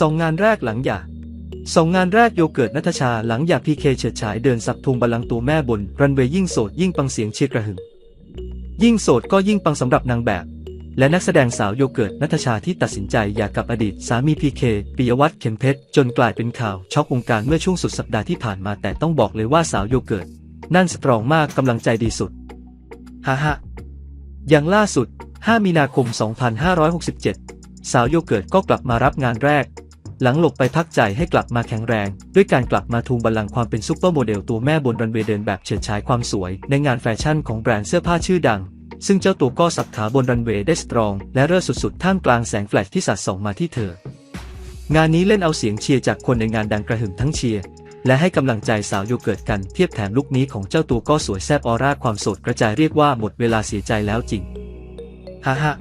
สองงานแรกหลังหย่าสองงานแรกโยเกิร์ตนัทชาหลังหย่าพีเคเฉิดฉายเดินสับทุงบัลลังตัวแม่บน รันเวย์ยิ่งโสดยิ่งปังเสียงเชียร์กระหึ่มยิ่งโสดก็ยิ่งปังสำหรับนางแบบ และนักแสดงสาวโยเกิร์ตนัทชาที่ตัดสินใจหย่ากับอดีต สามีพีเคปิยวัฒน์เข็มเพชรจนกลายเป็นข่าวช็อกวงการเมื่อช่วงสุดสัปดาห์ที่ผ่านมาแต่ต้องบอกเลยว่าสาวโยเกิร์ตนั่นสตรองมากกำลังใจดีสุดฮ่าฮ่าอย่างล่าสุด 5 มีนาคม 2567 สาวโยเกิร์ตก็กลับมารับงานแรก หลังหลบไปพักใจให้กลับมาแข็งแรง ด้วยการกลับมาทวงบัลลังก์ความเป็นซูเปอร์โมเดลตัวแม่บนรันเวย์เดินแบบเฉิดฉายความสวย ในงานแฟชั่นของแบรนด์เสื้อผ้าชื่อดัง ซึ่งเจ้าตัวก็สับขาบนรันเวย์ได้สตรอง และเร่อสุดๆ ท่ามกลางแสงแฟลชที่สาดส่องมาที่เธอ งานนี้เล่นเอาเสียงเชียร์จากคนในงานดังกระหึ่มทั้งเชียร์และให้กำลังใจสาวโยเกิร์ตกันเทียบแถมลุคนี้ของเจ้าตัวก็สวยแซ่บออร่าความสดกระจายเรียกว่าหมดเวลาเสียใจแล้วจริงฮ่าฮ่า